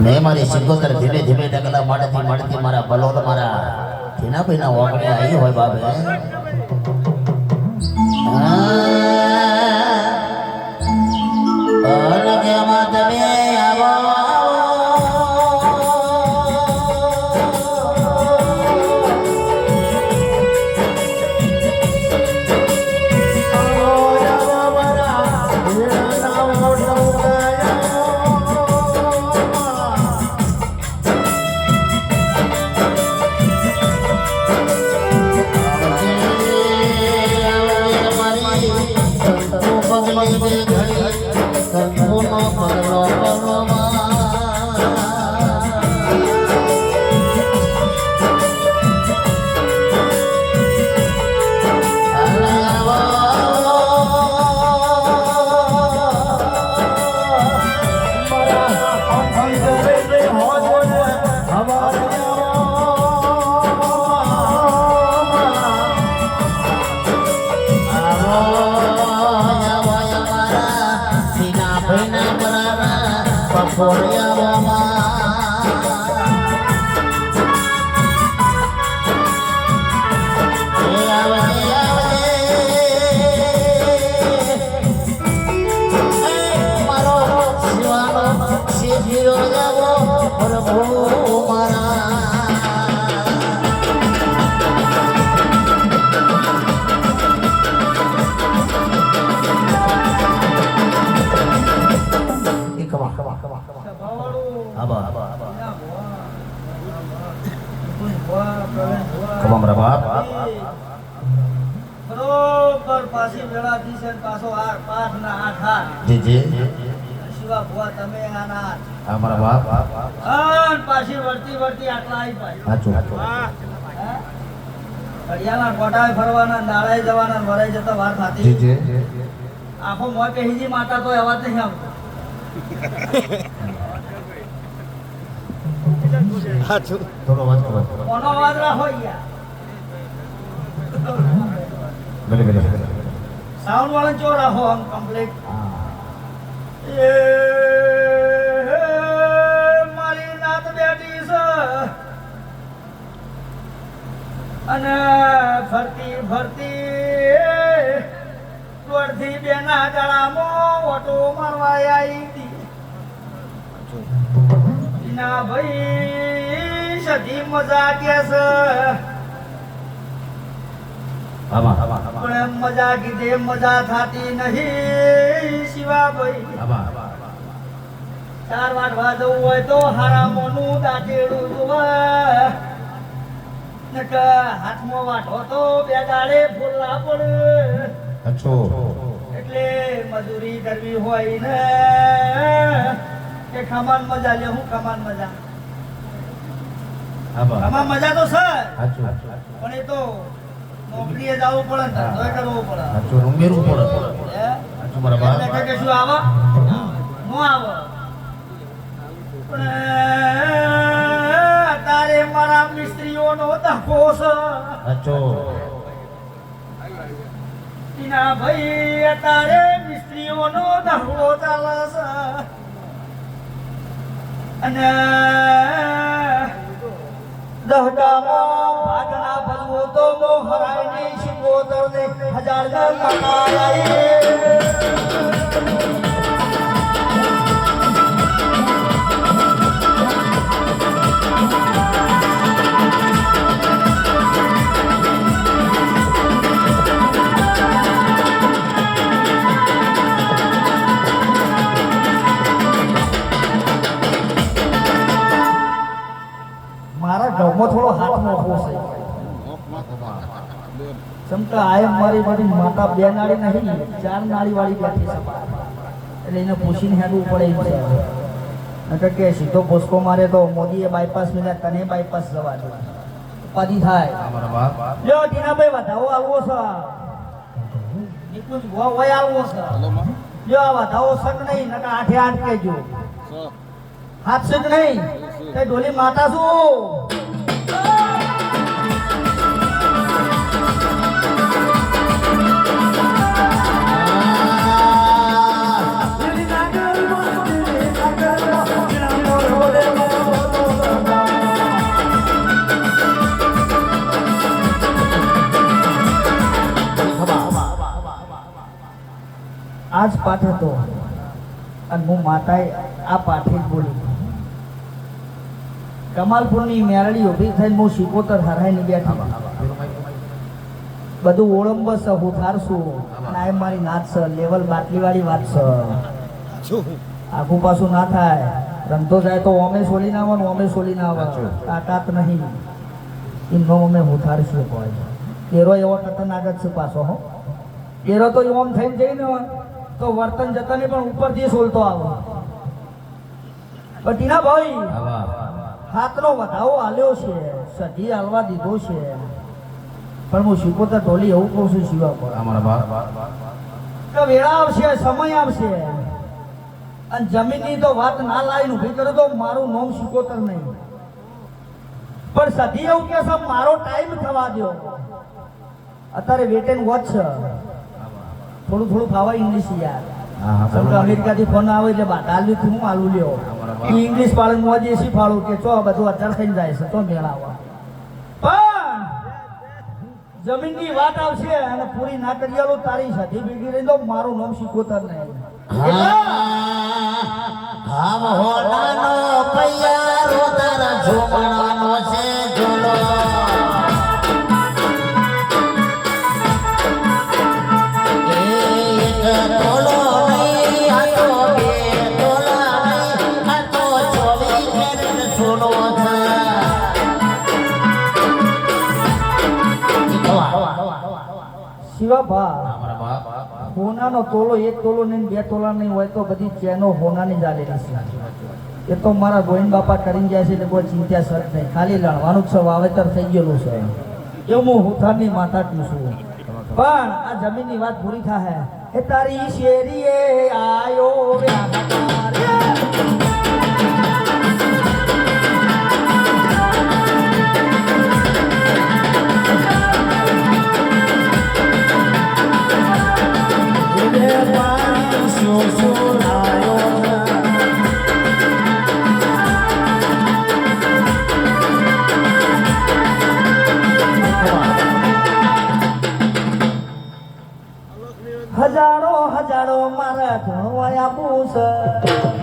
મેં મારી સિકોતર ધીમે ધીમે ઢગલા માડતી માડતી મારા બલોદ મારા ધીના પૈના વાગડે આવી હોય બાબે અલગેમાં 我老好的咯。મારા આબા ખમા મારા બાપ બરોબર પાછી વેળા દીશે ને પાછો આ પાઠ ના આઠ હાથ જી જી શિવા ભુવા તમે આના. આ મારા બાપ અન પાછી વળતી વળતી આટલા આવી પાછી સાચું હે? ઘડિયાળના કોટાએ ફરવાના નાળાએ જવાના વરાઈ જતા વાર જી થતી જી આખો મોય પહેજી માતા તો અવાજ નહીં આવતો થોડો વાત કરો. કોનો અવાજ રાખો યાર. ભલે ભલે સાઉન્ડ વાળા ચો રાખો આમ કમ્પ્લીટ એ મારી નાત બેઠી છે. અને ફરતી ફરતી દોઢથી બેના ગળામાં ઓટો મારવા આવી હતી. ના ભાઈ સધી મજા કેસ? પણ મજા કીધે મજા થતી નહીં શિવા ભાઈ ચાર વાટવા જવું હોય તો હારામોનું દાંતેડું જોવા નક હાથમાં વાટો તો બે દાડે ફૂલના પડે. એટલે મજૂરી કરવી હોય ને. કે ખમાન મજા લે હું ખમાન મજા? ખમાન મજા તો છે. પણ એ તો નોકરીએ જવું પડે ને ધંધોય કરવો પડે. ઉમેરવું પડે. હે? એટલે કે શું આવા? નો આવો. પણ તારે મારા મિસ્ત્રીઓનો ધક્કો છે. ભાઈ તારે મિસ્ત્રીઓનો ધક્કો ચાલે છે. અને દહડામાં ભાગના ભજવો તો બહુ હરાય નહીં શીખવો તો હજાર ચમકા આયમ મારી મારી માતા બે નાળી નહીં ચાર નાળી વાળી બેઠી એટલે એને પૂછીને હેડવું પડે એમ છે નકર કે સીધો પોસ્કો મારે તો મોદીએ બાયપાસ મિલ્યા તને બાયપાસ જવા દે. ઉપાધિ થાય. આ લ્યો ટીનાભાઈ વધાવો આલવો છે. નિકુંજ હોય આલવો છે. લ્યો આ વધાવો સક નહીં? નકર આઠે આઠ કહેજો. હાથ સક નહીં? તે ડોલી માતા શું? આ જ પાઠ હતો. અને હું માતાએ આ પાઠે જ બોલી. કમાલપુરની મેરડી ઊભી થઈને હું શિકોતર હરાઈને બેઠી. બધું ઓળંબ છે હું થારશું આ મારી નાચ છે લેવલ બાટલીવાળી વાત છે. આખું પાછું ના થાય. રમતો જાય તો ઓમે સોલી ના આવે ને ઓમે સોલી ના આવે તાકાત નહીં. એમનો અમે હુથારશું કોઈ. તેરો એવો ખતરનાક જ છે પાછો હો. તેરો તો ઓમ થઈને જઈને હોય. તો વર્તન જતાની પણ ઉપરથી સોલતો આવે. પણ ટીના ભાઈ હાથનો વધાવો હાલ્યો છે સધી હાલવા દીધો છે. પણ હું શીખોતર ઢોલી એવું કહું છું શિવા પર તો વેળા આવશે સમય આવશે. અને જમીનની તો વાત ના લાવીને ઊભી કરો તો મારું નામ શીખોતર નહીં. પણ સધી એવું કે મારો ટાઈમ થવા દો અત્યારે વેટ એન્ડ વોચ છે. થોડું થોડું ફાવા ઇંગ્લિશ યાર. અમેરિકાથી ફોન આવે એટલે બાટાલ્યું થી હું આલુ લ્યો. ઇંગ્લિશ પાડે હું આજે એસી ફાળું કે ચો બધું અચાર થઈને જાય છે તો મેળાવા. પણ જમીનની વાત આવશે અને પૂરી ના કરી આલું તારી સાથે ભેગી રહી તો મારું નામ શીખોતર નહીં હામ હોનાનો પૈયારો તારા ઝુમણાનો શિવાભા હોનાનો તોલો એક તોલો નહીં બે તોલા નહીં હોય તો બધી ચેનો હોનાની જ આલેલી છે એ તો મારા ગોવિંદ બાપા કરીને જાય છે એટલે કોઈ ચિંતા સર નહીં. ખાલી લણવાનું છે વાવેતર થઈ ગયેલું છે. એવું હું હુથારની માતા છું. પણ આ જમીનની વાત પૂરી થાય એ તારી શેરીએ આયો વ્યાપાર હજારો